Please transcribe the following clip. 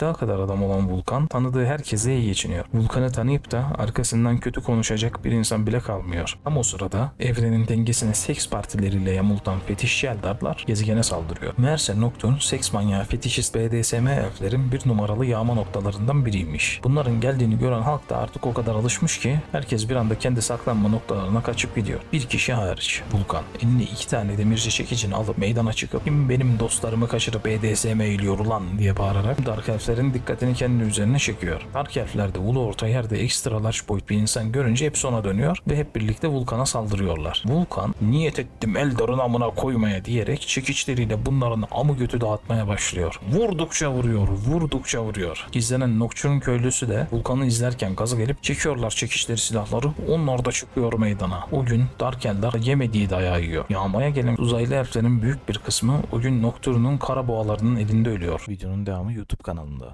Daha kadar adam olan Vulkan tanıdığı herkese iyi geçiniyor. Vulkan'ı tanıyıp da arkasından kötü konuşacak bir insan bile kalmıyor. Ama o sırada evrenin dengesine seks partileriyle yamultan fetişçi eldarlar gezegene saldırıyor. Meğerse Nocturne seks manyağı fetişist BDSM elflerin bir numaralı yağma noktalarından biriymiş. Bunların geldiğini gören halk da artık o kadar alışmış ki herkes bir anda kendi saklanma noktalarına kaçıp gidiyor. Bir kişi hariç Vulkan eline iki tane demirci çekicini alıp meydana çıkıp kim benim dostlarımı kaçırıp BDSM eğiliyor ulan diye bağırarak Dark Elf'lerin dikkatini kendi üzerine çekiyor. Dark Elf'ler de ulu orta yerde ekstra large boyut bir insan görünce hepsi ona dönüyor ve hep birlikte Vulkan'a saldırıyorlar. Vulkan niyet ettim Eldar'ın amına koymaya diyerek çekiçleriyle bunların amı götü dağıtmaya başlıyor. Vurdukça vuruyor, vurdukça vuruyor. Gizlenen Nocturne köylüsü de Vulkan'ı izlerken gaza gelip çekiyorlar çekiçleri silahları. Onlar da çıkıyor meydana. O gün Dark Eldar yemediği dayağı yiyor. Yağmaya gelen uzaylı elflerin büyük bir kısmı o gün Nocturne'un kara boğalarının elinde ölüyor. Videonun devamı YouTube kanalında.